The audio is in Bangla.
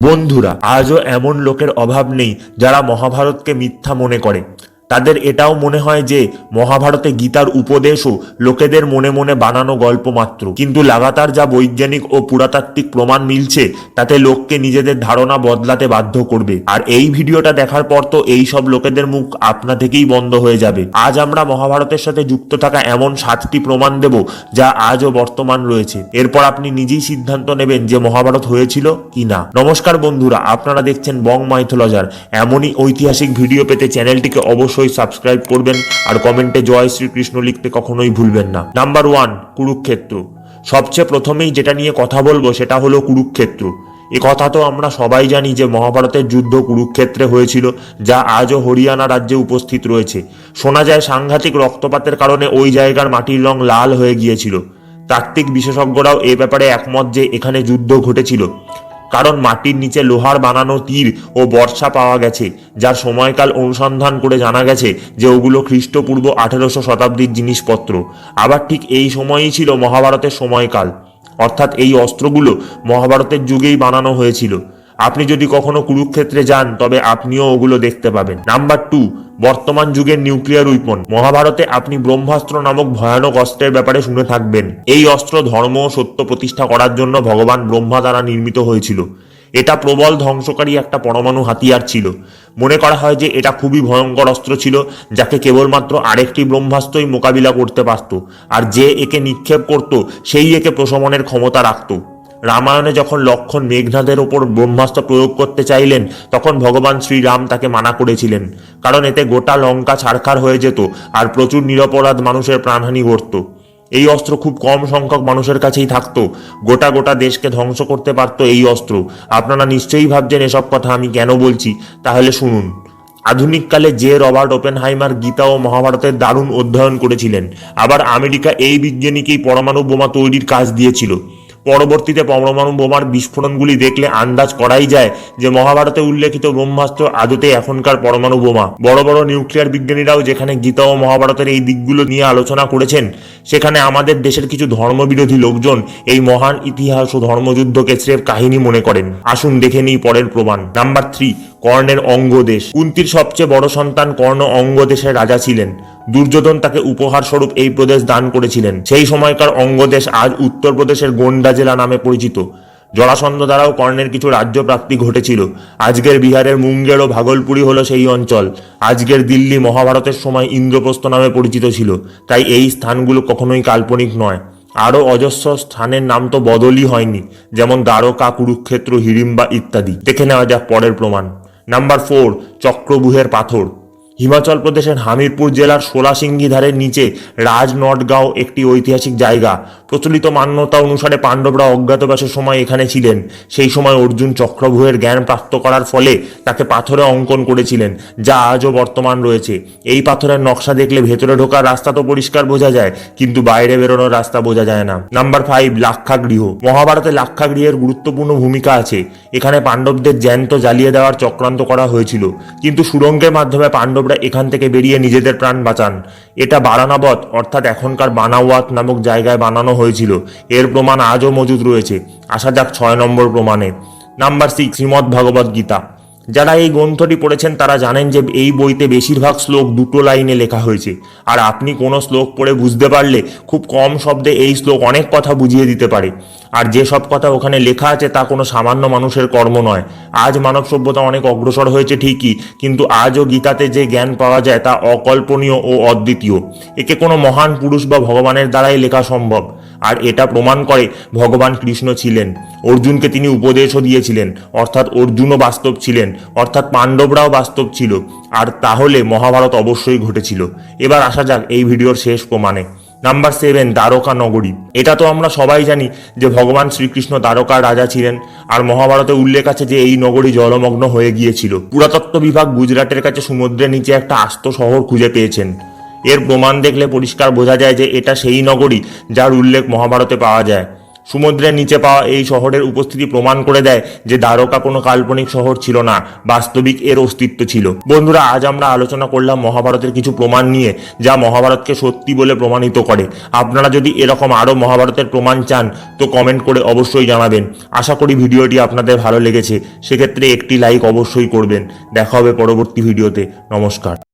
বন্ধুরা আজও এমন লোকের অভাব নেই যারা মহাভারতকে মিথ্যা মনে করে। তাদের এটাও মনে হয় যে মহাভারতে গীতার উপদেশও লোকেদের মনে মনে বানানো গল্প মাত্র। কিন্তু লাগাতার যা বৈজ্ঞানিক ও পুরাতাত্ত্বিক প্রমাণ মিলছে, তাতে লোককে নিজেদের ধারণা বদলাতে বাধ্য করবে। আর এই ভিডিওটা দেখার পর তো এই সব লোকেদের মুখ আপনা থেকেই বন্ধ হয়ে যাবে। আজ আমরা মহাভারতের সাথে যুক্ত থাকা এমন সাতটি প্রমাণ দেব যা আজও বর্তমান রয়েছে। এরপর আপনি নিজেই সিদ্ধান্ত নেবেন যে মহাভারত হয়েছিল কি না। নমস্কার বন্ধুরা, আপনারা দেখছেন বং মাইথোলজার। এমনই ঐতিহাসিক ভিডিও পেতে চ্যানেলটিকে অবশ্যই সাবস্ক্রাইব করবেন আর কমেন্টে জয় শ্রীকৃষ্ণ লিখতে কখনোই ভুলবেন না। Number one Kurukshetra. সবচেয়ে প্রথমেই যেটা নিয়ে কথা বলব সেটা হলো কুরুক্ষেত্র। এ কথা তো আমরা সবাই জানি যে মহাভারতের যুদ্ধ কুরুক্ষেত্রে হয়েছিল, যা আজও হরিয়ানা রাজ্যে উপস্থিত রয়েছে। শোনা যায় সাংঘাতিক রক্তপাতের কারণে ওই জায়গার মাটির রং লাল হয়ে গিয়েছিল। তাত্ত্বিক বিশেষজ্ঞরাও এ ব্যাপারে একমত যে এখানে যুদ্ধ ঘটেছিল। কারণ মাটির নিচে লোহার বানানো তীর ও বর্ষা পাওয়া গেছে, যার সময়কাল অনুসন্ধান করে জানা গেছে যে ওগুলো খ্রিস্টপূর্ব আঠেরোশো শতাব্দীর জিনিসপত্র। আবার ঠিক এই সময়ই ছিল মহাভারতের সময়কাল। অর্থাৎ এই অস্ত্রগুলো মহাভারতের যুগেই বানানো হয়েছিল। আপনি যদি কখনো কুরুক্ষেত্রে যান, তবে আপনিও ওগুলো দেখতে পাবেন। নাম্বার টু বর্তমান যুগের নিউক্লিয়ার উইপন। মহাভারতে আপনি ব্রহ্মাস্ত্র নামক ভয়ানক অস্ত্রের ব্যাপারে শুনে থাকবেন। এই অস্ত্র ধর্ম ও সত্য প্রতিষ্ঠা করার জন্য ভগবান ব্রহ্মা দ্বারা নির্মিত হয়েছিল। এটা প্রবল ধ্বংসকারী একটা পরমাণু হাতিয়ার ছিল। মনে করা হয় যে এটা খুবই ভয়ঙ্কর অস্ত্র ছিল, যাকে কেবলমাত্র আরেকটি ব্রহ্মাস্ত্রই মোকাবিলা করতে পারত। আর যে একে নিক্ষেপ করত, সেই একে প্রশমনের ক্ষমতা রাখত। রামায়ণে যখন লক্ষণ মেঘনাদের ওপর ব্রহ্মাস্ত্র প্রয়োগ করতে চাইলেন, তখন ভগবান শ্রীরাম তাকে মানা করেছিলেন। কারণ এতে গোটা লঙ্কা ছাড়খার হয়ে যেত আর প্রচুর নিরপরাধ মানুষের প্রাণহানি ঘটত। এই অস্ত্র খুব কম সংখ্যক মানুষের কাছেই থাকত। গোটা গোটা দেশকে ধ্বংস করতে পারতো এই অস্ত্র। আপনারা নিশ্চয়ই ভাবছেন এসব কথা আমি কেন বলছি? তাহলে শুনুন। আধুনিককালে যে রবার্ট ওপেনহাইমার গীতা ও মহাভারতের দারুণ অধ্যয়ন করেছিলেন। আবার আমেরিকা এই বিজ্ঞানীকেই পরমাণু বোমা তৈরির কাজ দিয়েছিল। পরবর্তীতে পরমাণু বোমার বিস্ফোরণগুলি দেখলে আন্দাজ করাই যায় যে মহাভারতে উল্লেখিত ব্রহ্মাস্ত্র আদতে এখনকার পরমাণু বোমা। বড় বড় নিউক্লিয়ার বিজ্ঞানীরাও যেখানে গীতা ও মহাভারতের এই দিকগুলো নিয়ে আলোচনা করেছেন, সেখানে আমাদের দেশের কিছু ধর্মবিরোধী লোকজন এই মহান ইতিহাস ও ধর্মযুদ্ধকে স্রেফ কাহিনী মনে করেন। আসুন দেখে নিই পরের প্রমাণ। নাম্বার থ্রি কর্ণের অঙ্গদেশ কুন্তির সবচেয়ে বড় সন্তান কর্ণ অঙ্গদেশের রাজা ছিলেন। দুর্যোধন তাকে উপহার স্বরূপ এই প্রদেশ দান করেছিলেন। সেই সময়কার অঙ্গদেশ আজ উত্তরপ্রদেশের গোন্ডা জেলা নামে পরিচিত। জরাসন্ধ দ্বারাও কর্ণের কিছু রাজ্য প্রাপ্তি ঘটেছিল। আজকের বিহারের মুঙ্গের ও ভাগলপুরি হলো সেই অঞ্চল। আজকের দিল্লি মহাভারতের সময় ইন্দ্রপ্রস্থ নামে পরিচিত ছিল। তাই এই স্থানগুলো কখনোই কাল্পনিক নয়। আরও অজস্র স্থানের নাম তো বদলই হয়নি, যেমন দ্বারকা, কুরুক্ষেত্র হিড়িম্বা ইত্যাদি। দেখে নেওয়া যাক পরের প্রমাণ। নাম্বার ফোর চক্রবুহের পাথর। হিমাচল প্রদেশের হামিরপুর জেলার সোলাসিঙ্গি ধারের নিচে রাজনটগাঁও একটি ঐতিহাসিক জায়গা। প্রচলিত মান্যতা অনুসারে পাণ্ডবরা অজ্ঞাতবাসের সময় এখানে ছিলেন। সেই সময় অর্জুন চক্রভূহের জ্ঞান প্রাপ্ত করার ফলে তাকে পাথরে অঙ্কন করেছিলেন, যা আজও বর্তমান রয়েছে। এই পাথরের নকশা দেখলে ভেতরে ঢোকার রাস্তা তো পরিষ্কার বোঝা যায়, কিন্তু বাইরে বেরোনোর রাস্তা বোঝা যায় না। Number five, Lakshagriha. মহাভারতে লাক্ষাগৃহের গুরুত্বপূর্ণ ভূমিকা আছে। এখানে পাণ্ডবদের জ্যান্ত জ্বালিয়ে দেওয়ার চক্রান্ত করা হয়েছিল। কিন্তু সুরঙ্গের মাধ্যমে পাণ্ডবরা এখান থেকে বেরিয়ে নিজেদের প্রাণ বাঁচান। এটা বারানাবত অর্থাৎ এখনকার বানাওয়াত নামক জায়গায় বানানো হয়েছিল। এর প্রমাণ আজও মজুদ রয়েছে। আসা যাক ছয় নম্বর প্রমাণে। Number six Shrimad Gita. যারা এই গ্রন্থটি পড়েছেন তারা জানেন যে এই বইতে বেশিরভাগ শ্লোক দুটো লাইনে লেখা হয়েছে। আর আপনি কোনো শ্লোক পড়ে বুঝতে পারলে খুব কম শব্দে এই শ্লোক অনেক কথা বুঝিয়ে দিতে পারে। আর যে সব কথা ওখানে লেখা আছে তা কোনো সামান্য মানুষের কর্ম নয়। আজ মানব সভ্যতা অনেক অগ্রসর হয়েছে ঠিকই, কিন্তু আজও গীতাতে যে জ্ঞান পাওয়া যায় তা অকল্পনীয় ও অদ্বিতীয়। একে কোনো মহান পুরুষ বা ভগবানের দ্বারাই লেখা সম্ভব। আর এটা প্রমাণ করে ভগবান কৃষ্ণ ছিলেন। অর্জুনকে তিনি উপদেশও দিয়েছিলেন। অর্থাৎ অর্জুনও বাস্তব ছিলেন। অর্থাৎ পাণ্ডবরাও বাস্তব ছিল। আর তাহলে মহাভারত অবশ্যই ঘটেছিল। এবার আসা যাক এই ভিডিওর শেষ প্রমাণে। নাম্বার সেভেন, দ্বারকা নগরী। এটা তো আমরা সবাই জানি যে ভগবান শ্রীকৃষ্ণ দ্বারকার রাজা ছিলেন। আর মহাভারতে উল্লেখ আছে যে এই নগরী জলমগ্ন হয়ে গিয়েছিল। পুরাতত্ত্ব বিভাগ গুজরাটের কাছে সমুদ্রের নিচে একটা আস্ত শহর খুঁজে পেয়েছেন। এর প্রমাণ দেখলে পরিষ্কার বোঝা যায় যে এটা সেই নগরী যার উল্লেখ মহাভারতে পাওয়া যায়। সমুদ্রের নিচে পাওয়া এই শহরের উপস্থিতি প্রমাণ করে দেয় যে দ্বারকা কোনো কাল্পনিক শহর ছিল না, বাস্তবিক এর অস্তিত্ব ছিল। বন্ধুরা, আজ আমরা আলোচনা করলাম মহাভারতের কিছু প্রমাণ নিয়ে, যা মহাভারতকে সত্যি বলে প্রমাণিত করে। আপনারা যদি এরকম আরও মহাভারতের প্রমাণ চান, তো কমেন্ট করে অবশ্যই জানাবেন। আশা করি ভিডিওটি আপনাদের ভালো লেগেছে। সেক্ষেত্রে একটি লাইক অবশ্যই করবেন। দেখা হবে পরবর্তী ভিডিওতে। নমস্কার।